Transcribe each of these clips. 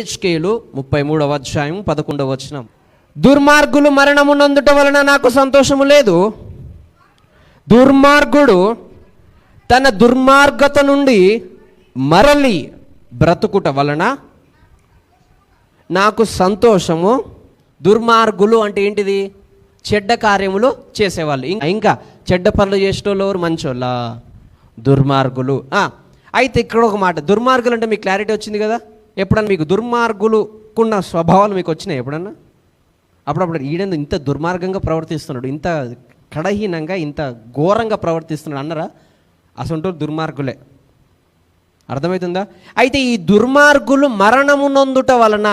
ఏహెచ్కేలు ముప్పై మూడవ అధ్యాయం పదకొండవ వచనం. దుర్మార్గులు మరణము నందుట వలన నాకు సంతోషము లేదు. దుర్మార్గుడు తన దుర్మార్గత నుండి మరలి బ్రతుకుట వలన నాకు సంతోషము. దుర్మార్గులు అంటే ఏంటిది? చెడ్డ కార్యములు చేసేవాళ్ళు. ఇంకా ఇంకా చెడ్డ పనులు చేసేటోళ్ళు ఎవరు? మంచోళ్ళ? దుర్మార్గులు. ఆ, అయితే ఇక్కడ ఒక మాట దుర్మార్గులు అంటే మీకు క్లారిటీ వచ్చింది కదా? ఎప్పుడన్నా మీకు దుర్మార్గులుకున్న స్వభావాలు మీకు వచ్చినాయి ఎప్పుడన్నా? అప్పుడప్పుడు ఈడెందు ఇంత దుర్మార్గంగా ప్రవర్తిస్తున్నాడు ఇంత కడహీనంగా ఇంత ఘోరంగా ప్రవర్తిస్తున్నాడు అన్నరా? అసంటూ దుర్మార్గులే. అర్థమవుతుందా? అయితే ఈ దుర్మార్గులు మరణము నొందుట వలన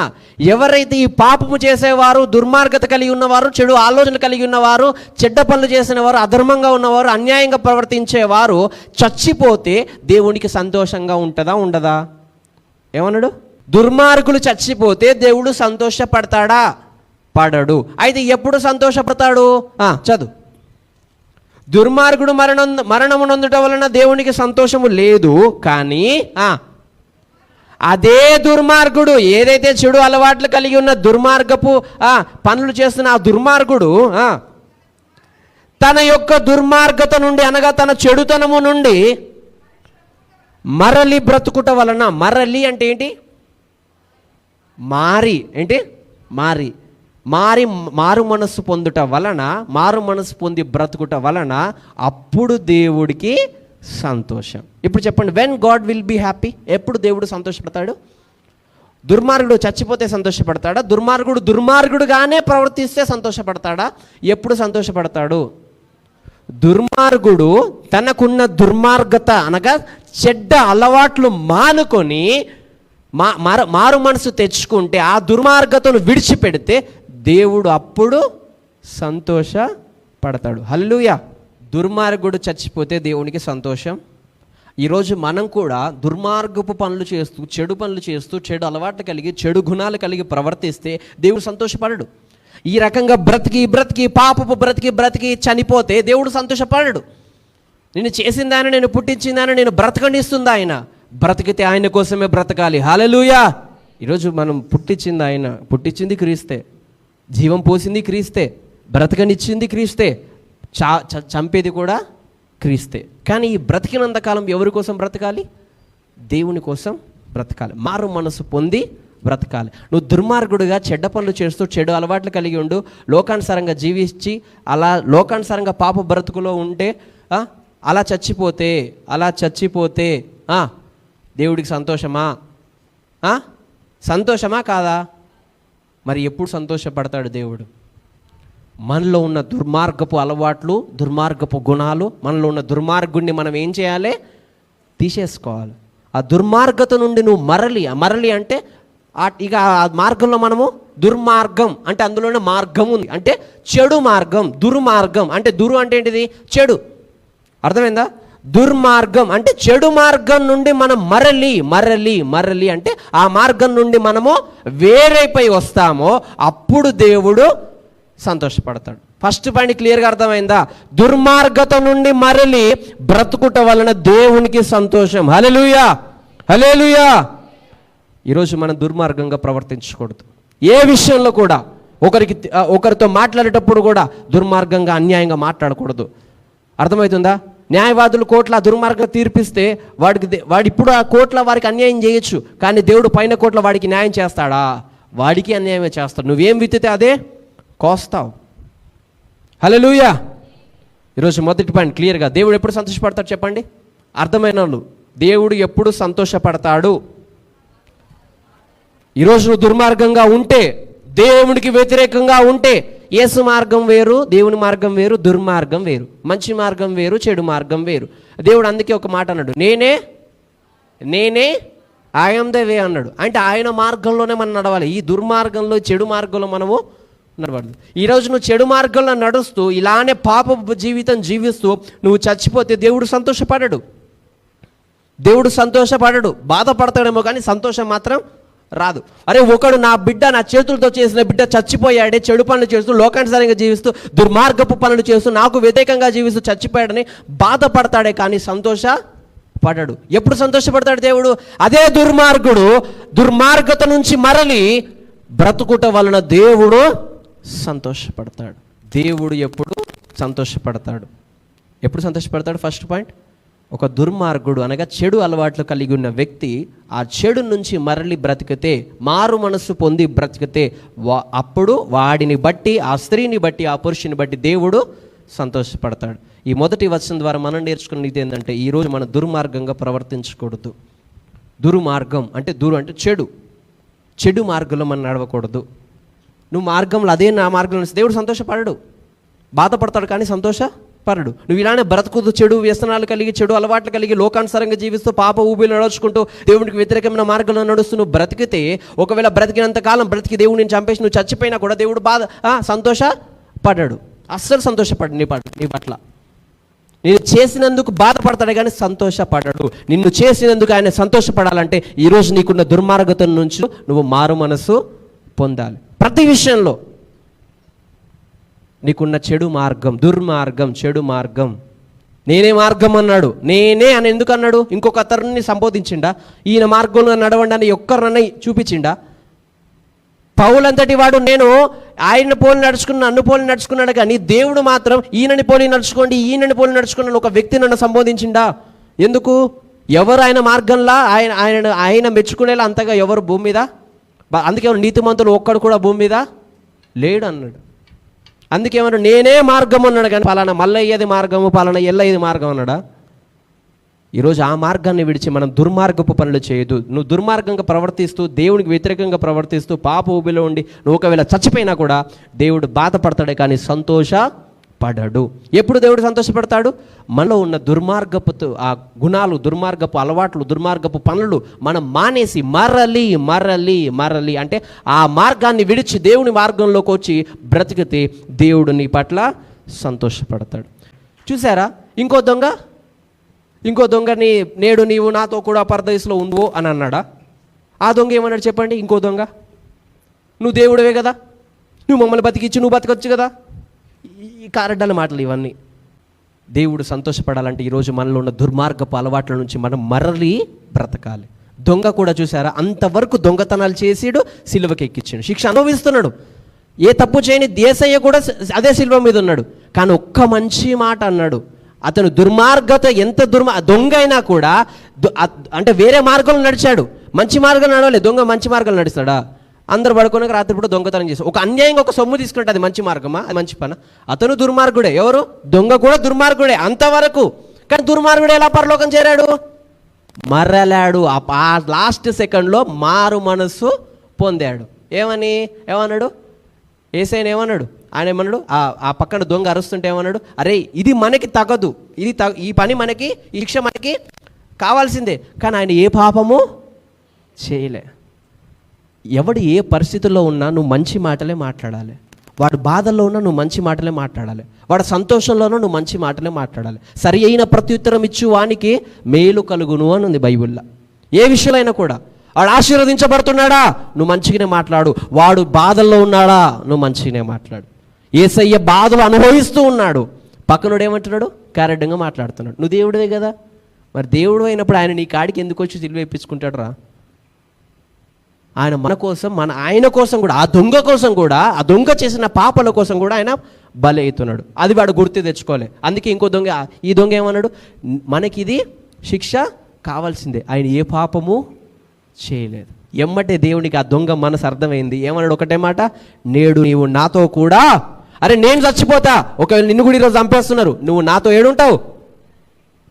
ఎవరైతే ఈ పాపము చేసేవారు దుర్మార్గత కలిగి ఉన్నవారు చెడు ఆలోచనలు కలిగి ఉన్నవారు చెడ్డ పనులు చేసిన వారు అధర్మంగా ఉన్నవారు అన్యాయంగా ప్రవర్తించేవారు చచ్చిపోతే దేవునికి సంతోషంగా ఉంటుందా ఉండదా? ఏమన్నాడు? దుర్మార్గులు చచ్చిపోతే దేవుడు సంతోషపడతాడా? పడడు. అయితే ఎప్పుడు సంతోషపడతాడు? చదువు. దుర్మార్గుడు మరణం మరణమునందుట వలన దేవునికి సంతోషము లేదు కానీ అదే దుర్మార్గుడు ఏదైతే చెడు అలవాట్లు కలిగి ఉన్న దుర్మార్గపు పనులు చేస్తున్న ఆ దుర్మార్గుడు తన యొక్క దుర్మార్గత నుండి అనగా తన చెడుతనము నుండి మరలి బ్రతుకుట వలన మరలి అంటే ఏంటి? మారి ఏంటి? మారి. మారి మారు మనస్సు పొందుట వలన మారు మనస్సు పొంది బ్రతుకుట వలన అప్పుడు దేవుడికి సంతోషం. ఇప్పుడు చెప్పండి when God will be happy ఎప్పుడు దేవుడు సంతోషపడతాడు? దుర్మార్గుడు చచ్చిపోతే సంతోషపడతాడా? దుర్మార్గుడు దుర్మార్గుడుగానే ప్రవర్తిస్తే సంతోషపడతాడా? ఎప్పుడు సంతోషపడతాడు? దుర్మార్గుడు తనకున్న దుర్మార్గత అనగా చెడ్డ అలవాట్లు మానుకొని మా మారు మారు మనసు తెచ్చుకుంటే ఆ దుర్మార్గతను విడిచిపెడితే దేవుడు అప్పుడు సంతోషపడతాడు. హల్లుయ దుర్మార్గుడు చచ్చిపోతే దేవునికి సంతోషం. ఈరోజు మనం కూడా దుర్మార్గపు పనులు చేస్తూ చెడు పనులు చేస్తూ చెడు అలవాట్లు కలిగి చెడు గుణాలు కలిగి ప్రవర్తిస్తే దేవుడు సంతోషపడడు. ఈ రకంగా బ్రతికి బ్రతికి పాపపు బ్రతికి బ్రతికి చనిపోతే దేవుడు సంతోషపడడు. నేను చేసిందాన నేను పుట్టించిందాన నేను బ్రతకనిస్తుంది ఆయన. బ్రతికితే ఆయన కోసమే బ్రతకాలి. హాలలుయా ఈరోజు మనం పుట్టించింది ఆయన. పుట్టించింది క్రీస్తే. జీవం పోసింది క్రీస్తే. బ్రతకనిచ్చింది క్రీస్తే. చా చ- చంపేది కూడా క్రీస్తే. కానీ ఈ బ్రతికినంతకాలం ఎవరి కోసం బ్రతకాలి? దేవుని కోసం బ్రతకాలి. మారు మనసు పొంది బ్రతకాలి. నువ్వు దుర్మార్గుడిగా చెడ్డ పనులు చేస్తూ చెడు అలవాట్లు కలిగి ఉండు. లోకానుసారంగా జీవించి అలా లోకానుసారంగా పాప బ్రతుకులో ఉంటే అలా చచ్చిపోతే అలా చచ్చిపోతే దేవుడికి సంతోషమా? సంతోషమా కాదా? మరి ఎప్పుడు సంతోషపడతాడు దేవుడు? మనలో ఉన్న దుర్మార్గపు అలవాట్లు దుర్మార్గపు గుణాలు మనలో ఉన్న దుర్మార్గుణ్ణి మనం ఏం చేయాలి? తీసేసుకోవాలి. ఆ దుర్మార్గత నుండి నువ్వు మరలి మరలి అంటే ఇక ఆ మార్గంలో మనము దుర్మార్గం అంటే అందులోనే మార్గం ఉంది. అంటే చెడు మార్గం దుర్మార్గం అంటే దురు అంటే ఏంటిది? చెడు. అర్థమైందా? దుర్మార్గం అంటే చెడు మార్గం నుండి మనం మరలి మరలి మరలి అంటే ఆ మార్గం నుండి మనము వేరేపై వస్తామో అప్పుడు దేవుడు సంతోషపడతాడు. ఫస్ట్ పాయింట్ క్లియర్గా అర్థమైందా? దుర్మార్గత నుండి మరలి బ్రతుకుట వలన దేవునికి సంతోషం. హలెలుయా హలేలుయా ఈరోజు మనం దుర్మార్గంగా ప్రవర్తించకూడదు. ఏ విషయంలో కూడా ఒకరికి ఒకరితో మాట్లాడేటప్పుడు కూడా దుర్మార్గంగా అన్యాయంగా మాట్లాడకూడదు. అర్థమవుతుందా? న్యాయవాదులు కోట్ల దుర్మార్గం తీర్పిస్తే వాడికి వాడు ఇప్పుడు ఆ కోట్ల వారికి అన్యాయం చేయొచ్చు కానీ దేవుడు పైన కోట్ల వాడికి న్యాయం చేస్తాడా? వాడికి అన్యాయమే చేస్తాడు. నువ్వేం విత్తితే అదే కోస్తావు. హలో లూయా ఈరోజు మొదటి పాయింట్ క్లియర్గా దేవుడు ఎప్పుడు సంతోషపడతాడు చెప్పండి? అర్థమైన వాళ్ళు దేవుడు ఎప్పుడు సంతోషపడతాడు? ఈరోజు నువ్వు దుర్మార్గంగా ఉంటే దేవునికి వ్యతిరేకంగా ఉంటే యేసు మార్గం వేరు దేవుని మార్గం వేరు దుర్మార్గం వేరు. మంచి మార్గం వేరు చెడు మార్గం వేరు. దేవుడు అందుకే ఒక మాట అన్నాడు నేనే నేనే ఆయం ద వే అన్నాడు. అంటే ఆయన మార్గంలోనే మనం నడవాలి. ఈ దుర్మార్గంలో చెడు మార్గంలో మనము నడవద్దు. ఈరోజు నువ్వు చెడు మార్గంలో నడుస్తూ ఇలానే పాప జీవితం జీవిస్తూ నువ్వు చచ్చిపోతే దేవుడు సంతోషపడడు. దేవుడు సంతోషపడడు. బాధపడతాడేమో కానీ సంతోషం మాత్రం రాదు. అరే ఒకడు నా బిడ్డ నా చేతులతో చేసిన బిడ్డ చచ్చిపోయాడే చెడు పనులు చేస్తూ లోకానుసారంగా జీవిస్తూ దుర్మార్గపు పనులు చేస్తూ నాకు వ్యతిరేకంగా జీవిస్తూ చచ్చిపోయాడని బాధపడతాడే కానీ సంతోష పడడు. ఎప్పుడు సంతోషపడతాడు దేవుడు? అదే దుర్మార్గుడు దుర్మార్గత నుంచి మరలి బ్రతుకుట వలన దేవుడు సంతోషపడతాడు. దేవుడు ఎప్పుడు సంతోషపడతాడు? ఎప్పుడు సంతోషపడతాడు? ఫస్ట్ పాయింట్ ఒక దుర్మార్గుడు అనగా చెడు అలవాట్లు కలిగి ఉన్న వ్యక్తి ఆ చెడు నుంచి మరలి బ్రతికితే మారు మనస్సు పొంది బ్రతికితే వా అప్పుడు వాడిని బట్టి ఆ స్త్రీని బట్టి ఆ పురుషుని బట్టి దేవుడు సంతోషపడతాడు. ఈ మొదటి వచనం ద్వారా మనం నేర్చుకున్నది ఏంటంటే ఈరోజు మనం దుర్మార్గంగా ప్రవర్తించకూడదు. దుర్మార్గం అంటే దురు అంటే చెడు. చెడు మార్గంలో మనం నడవకూడదు. నువ్వు మార్గంలో అదే నా మార్గంలో దేవుడు సంతోషపడడు. బాధపడతాడు కానీ సంతోష పరడు నువ్వు ఇలానే బ్రతుకుతూ చెడు వ్యసనాలు కలిగి చెడు అలవాట్లు కలిగి లోకానుసారంగా జీవిస్తూ పాప ఊబిలు నడుచుకుంటూ దేవునికి వ్యతిరేకమైన మార్గంలో నడుస్తూ నువ్వు బ్రతికితే ఒకవేళ బ్రతికినంత కాలం బ్రతికి దేవుడిని చంపేసి నువ్వు చచ్చిపోయినా కూడా దేవుడు బాధ సంతోషపడ్డాడు. అస్సలు సంతోషపడు నీ పట్ల నీ పట్ల. నేను చేసినందుకు బాధపడతాడు కానీ సంతోషపడడు. నిన్ను చేసినందుకు ఆయన సంతోషపడాలంటే ఈరోజు నీకున్న దుర్మార్గత నుంచి నువ్వు మారు మనసు పొందాలి. ప్రతి విషయంలో నీకున్న చెడు మార్గం దుర్మార్గం చెడు మార్గం. నేనే మార్గం అన్నాడు. నేనే అని ఎందుకు అన్నాడు? ఇంకొక అతరుని సంబోధించిండా? ఈయన మార్గంలో నడవండి అని ఒక్కరినన్నా చూపించిండా? పౌలంతటి వాడు నేను ఆయన పోలి నడుచుకున్న నన్ను పోలి నడుచుకున్నాడు కానీ దేవుడు మాత్రం ఈయనని పోలి నడుచుకోండి ఈయనని పోలి నడుచుకున్నాను ఒక వ్యక్తి నన్ను సంబోధించిండా? ఎందుకు? ఎవరు ఆయన మార్గంలా? ఆయన ఆయన ఆయన మెచ్చుకునేలా అంతగా ఎవరు భూమి మీద? బ- అందుకే నీతిమంతులు ఒక్కడు కూడా భూమి మీద లేడు అన్నాడు అందుకేమన్నాడు నేనే మార్గం అన్నాడు కానీ పలానా మల్లయ్యది మార్గము పలానా ఎల్లయ్యది మార్గం అన్నాడా? ఈరోజు ఆ మార్గాన్ని విడిచి మనం దుర్మార్గపు పనులు చేయదు నువ్వు దుర్మార్గంగా ప్రవర్తిస్తూ దేవునికి వ్యతిరేకంగా ప్రవర్తిస్తూ పాప ఊబిలో ఉండి నువ్వు ఒకవేళ చచ్చిపోయినా కూడా దేవుడు బాధపడతాడే కానీ సంతోష పడడు ఎప్పుడు దేవుడు సంతోషపడతాడు? మనలో ఉన్న దుర్మార్గపు ఆ గుణాలు దుర్మార్గపు అలవాట్లు దుర్మార్గపు పనులు మనం మానేసి మరలి మరలి మరలి అంటే ఆ మార్గాన్ని విడిచి దేవుని మార్గంలోకి వచ్చి బ్రతికితే దేవుడు నీ పట్ల సంతోషపడతాడు. చూసారా ఇంకో దొంగ? ఇంకో దొంగని నేడు నీవు నాతో కూడా పరదేశంలో ఉండు అని అన్నాడా? ఆ దొంగ ఏమన్నాడు చెప్పండి? ఇంకో దొంగ? నువ్వు దేవుడివే కదా? నువ్వు మమ్మల్ని బతికిచ్చి నువ్వు బతకొచ్చు కదా? ఈ- ఈ కారడ్డాల మాటలు ఇవన్నీ. దేవుడు సంతోషపడాలంటే ఈరోజు మనలో ఉన్న దుర్మార్గపు అలవాట్ల నుంచి మనం మరలి బ్రతకాలి. దొంగ కూడా చూసారా? అంతవరకు దొంగతనాలు చేసాడు సిలువకి ఎక్కించాడు. శిక్ష అనుభవిస్తున్నాడు. ఏ తప్పు చేయని దేశయ్య కూడా అదే శిల్వ మీద ఉన్నాడు. కానీ ఒక్క మంచి మాట అన్నాడు. అతను దుర్మార్గత ఎంత దుర్మా దొంగ అయినా కూడా దు- అంటే వేరే మార్గంలో నడిచాడు. మంచి మార్గం నడవలేదు. దొంగ మంచి మార్గంలో నడుస్తాడా? అందరు పడుకున్నాక రాత్రిపూట దొంగతనం చేస్తారు ఒక అన్యాయంగా ఒక సొమ్ము తీసుకుంటే అది మంచి మార్గమా? అది మంచి పన? అతను దుర్మార్గుడే. ఎవరు? దొంగ కూడా దుర్మార్గుడే. అంతవరకు. కానీ దుర్మార్గుడు ఎలా పరలోకం చేరాడు? మరలాడు. ఆ లాస్ట్ సెకండ్లో మారు మనస్సు పొందాడు. ఏమని? ఏమన్నాడు? ఏసైన ఏమన్నాడు? ఆయన ఏమన్నాడు? ఆ ఆ పక్కన దొంగ అరుస్తుంటే ఏమన్నాడు? అరే ఇది మనకి తగదు. ఇది తగ ఈ పని మనకి ఈ శిక్ష మనకి కావాల్సిందే. కానీ ఆయన ఏ పాపము చేయలే. ఎవడు ఏ పరిస్థితుల్లో ఉన్నా నువ్వు మంచి మాటలే మాట్లాడాలి. వాడు బాధల్లో ఉన్నా నువ్వు మంచి మాటలే మాట్లాడాలి. వాడు సంతోషంలోనూ నువ్వు మంచి మాటలే మాట్లాడాలి. సరి అయిన ప్రత్యుత్తరం ఇచ్చు వానికి మేలు కలుగును అని ఉంది బైబిల్లో. ఏ విషయంలో కూడా. వాడు ఆశీర్వదించబడుతున్నాడా? నువ్వు మంచిగానే మాట్లాడు. వాడు బాధల్లో ఉన్నాడా? నువ్వు మంచిగానే మాట్లాడు. ఏసయ్య బాధలు అనుభవిస్తూ ఉన్నాడు. పక్కనుడు ఏమంటున్నాడు? క్యారెడ్డంగా మాట్లాడుతున్నాడు. నువ్వు దేవుడివే కదా. మరి దేవుడు అయినప్పుడు ఆయన నీ కాడికి ఎందుకు వచ్చి తెలివేపించుకుంటాడు రా ఆయన మన కోసం మన ఆయన కోసం కూడా ఆ దొంగ కోసం కూడా ఆ దొంగ చేసిన పాపల కోసం కూడా ఆయన బలి అవుతున్నాడు అది వాడు గుర్తు తెచ్చుకోలే. అందుకే ఇంకో దొంగ ఈ దొంగ ఏమన్నాడు? మనకి ఇది శిక్ష కావాల్సిందే. ఆయన ఏ పాపము చేయలేదు. ఎమ్మటే దేవునికి ఆ దొంగ మనసు అర్థమైంది. ఏమన్నాడు ఒకటే మాట? నేడు నీవు నాతో కూడా అరే నేను చచ్చిపోతా. ఒకవేళ నిన్ను కూడా ఈరోజు చంపేస్తున్నారు. నువ్వు నాతో ఏడుంటావు.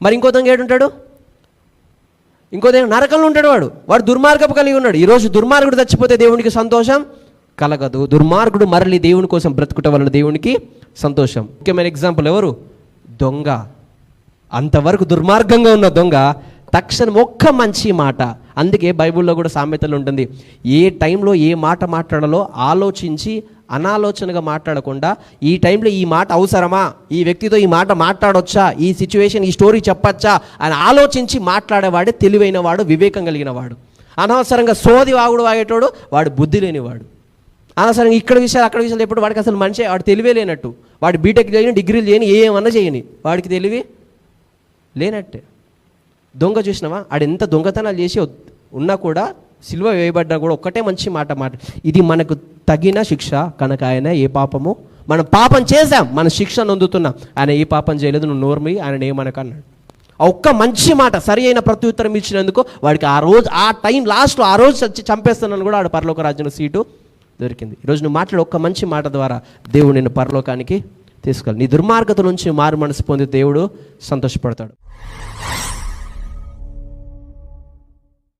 మరి ఇంకో దొంగ ఏడుంటాడు? ఇంకో దేవుడు నరకంలో ఉంటాడు వాడు. వాడు దుర్మార్గపు కలిగి ఉన్నాడు. ఈరోజు దుర్మార్గుడు చచ్చిపోతే దేవునికి సంతోషం? కలగదు. దుర్మార్గుడు మరలి దేవుని కోసం బ్రతుకుట వలన దేవునికి సంతోషం. ముఖ్యమైన ఎగ్జాంపుల్ ఎవరు? దొంగ. అంతవరకు దుర్మార్గంగా ఉన్న దొంగ తక్షణం ఒక్క మంచి మాట. అందుకే బైబిల్లో కూడా సామెతలు ఉంటుంది. ఏ టైంలో ఏ మాట మాట్లాడాలో ఆలోచించి అనాలోచనగా మాట్లాడకుండా ఈ టైంలో ఈ మాట అవసరమా? ఈ వ్యక్తితో ఈ మాట మాట్లాడొచ్చా? ఈ సిచ్యువేషన్ ఈ స్టోరీ చెప్పచ్చా? అని ఆలోచించి మాట్లాడేవాడే తెలివైన వాడు వివేకం కలిగిన వాడు అనవసరంగా సోది వాగుడు వాగేటోడు వాడు బుద్ధి లేనివాడు. అనవసరంగా ఇక్కడ విషయాలు అక్కడ విషయాలు ఎప్పుడు వాడికి అసలు మనిషి వాడు తెలివే లేనట్టు. వాడు బీటెక్ చేయని డిగ్రీలు చేయని ఏమన్నా చేయని. వాడికి తెలివి లేనట్టే. దొంగ చూసినావా? ఆడు ఎంత దొంగతనాలు చేసి ఉన్నా కూడా సిల్వ వేయబడ్డా కూడా ఒక్కటే మంచి మాట మాట. ఇది మనకు తగిన శిక్ష కనుక ఆయన ఏ పాపము? మనం పాపం చేశాం మన శిక్ష నొందుతున్నాం. ఆయన ఏ పాపం చేయలేదు నువ్వు నోర్మి ఆయన ఏమనక అన్నాడు. ఒక్క మంచి మాట సరి అయిన ప్రత్యుత్తరం ఇచ్చినందుకు వాడికి ఆ రోజు ఆ టైం లాస్ట్లో ఆ రోజు చచ్చి చంపేస్తున్నాను కూడా ఆడ పరలోక రాజ్యంలో సీటు దొరికింది. ఈరోజు నువ్వు మాట్లాడే ఒక్క మంచి మాట ద్వారా దేవుడు నిన్ను పరలోకానికి తీసుకెళ్ళి నీ దుర్మార్గత నుంచి మారు మనసు పొంది దేవుడు సంతోషపడతాడు.